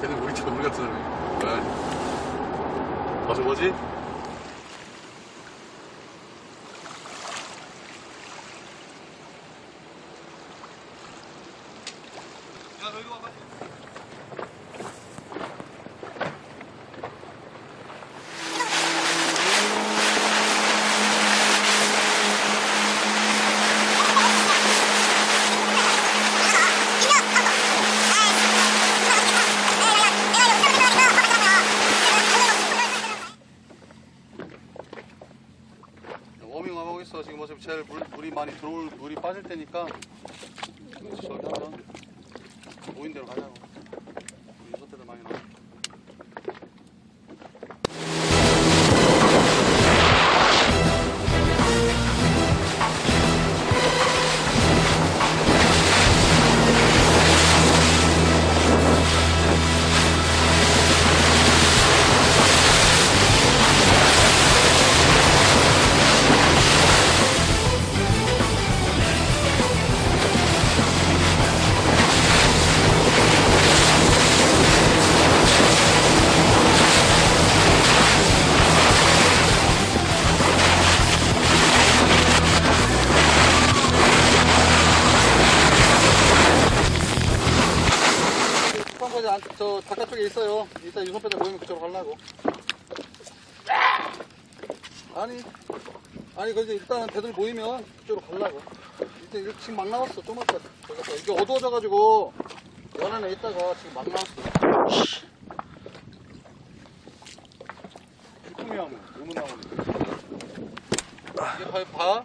걔는 우리 저 우리 같은 사람이. 왜? 맞아 뭐지? 야, 너 이리 와봐. 워밍업 하고 있어. 지금 어차피 제일 물, 물이 많이 들어올 물이 빠질 때니까 저기 대로 가자고. 안, 저 바깥쪽에 있어요. 이따 유선배들 모이면 그쪽으로 가려고. 아니, 아니, 거기 일단은 배들 모이면 그쪽으로 가려고. 이제 이거 지금 막 나왔어. 좀 아까. 이게 어두워져가지고 연안에 있다가 지금 막 나왔어. 주꾸미하면 의문 나오는데. 이게 봐, 봐.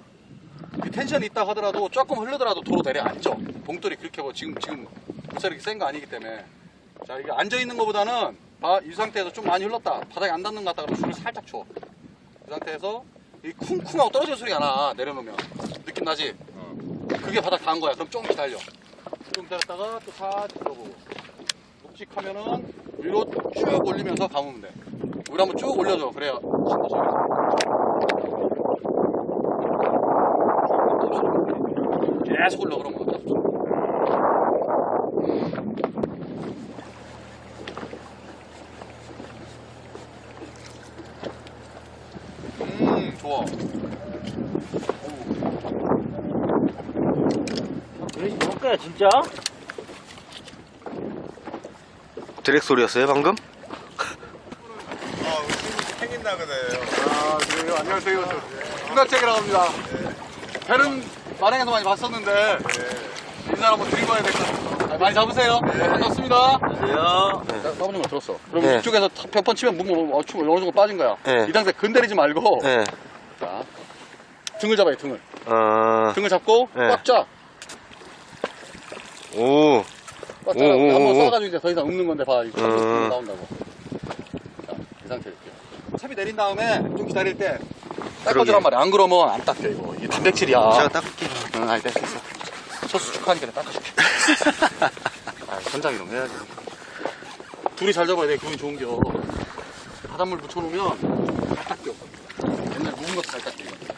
그 텐션이 있다 하더라도 조금 흐르더라도 도로 내려앉죠. 봉돌이 그렇게 뭐 지금 지금 물살이 센거 아니기 때문에 자 이게 앉아 있는 것보다는 봐, 이 상태에서 좀 많이 흘렀다 바닥에 안 닿는 것 같다 그러면 줄을 살짝 줘. 이 상태에서 이 쿵쿵하고 떨어지는 소리가 나 내려놓으면 느낌 나지? 그게 바닥 닿은 거야. 그럼 좀 기다려. 좀 기다렸다가 또 살짝 들어보고 묵직하면은 위로 쭉 올리면서 감으면 돼. 우리 한번 쭉 올려줘. 소리가. 계속 올라 그러면 어떡하지? 음 좋아 왜 이럴 거야 진짜? 드랙 소리였어요 방금? 아, 친구 생긴다 그래요. 아 그래요 안녕하세요 중각책이라고 합니다 배는 만행에서 많이 봤었는데 인사 한번 드리고 와야 될 것 같아요 많이 잡으세요 네. 반갑습니다 안녕하세요. 나 사부님 거 들었어 그럼 네. 이쪽에서 몇번 치면 무뭐 어, 어느 정도 빠진 거야 네. 이 상태 건드리지 말고 네. 자 등을 잡아요 등을 어. 등을 잡고 네. 꽉 쫙 오. 꽉 오, 잡아 오, 한번 오. 쏴가지고 이제 더 이상 읊는 건데 봐 이거 음. 나온다고 자, 이 상태 이렇게 삽이 내린 다음에 좀 기다릴 때. 닦아주란 말이야 안 그러면 안 닦여 이거 이게 단백질이야 제가 닦을게요. 응 아니 됐어 됐어 첫 수축하니까 내가 닦아줄게 아 선장 이런 거 해야지 둘이 잘 잡아야 돼 그건 좋은 겨 바닷물 묻혀놓으면 잘 닦여 옛날 묵은 것도 잘 깎여.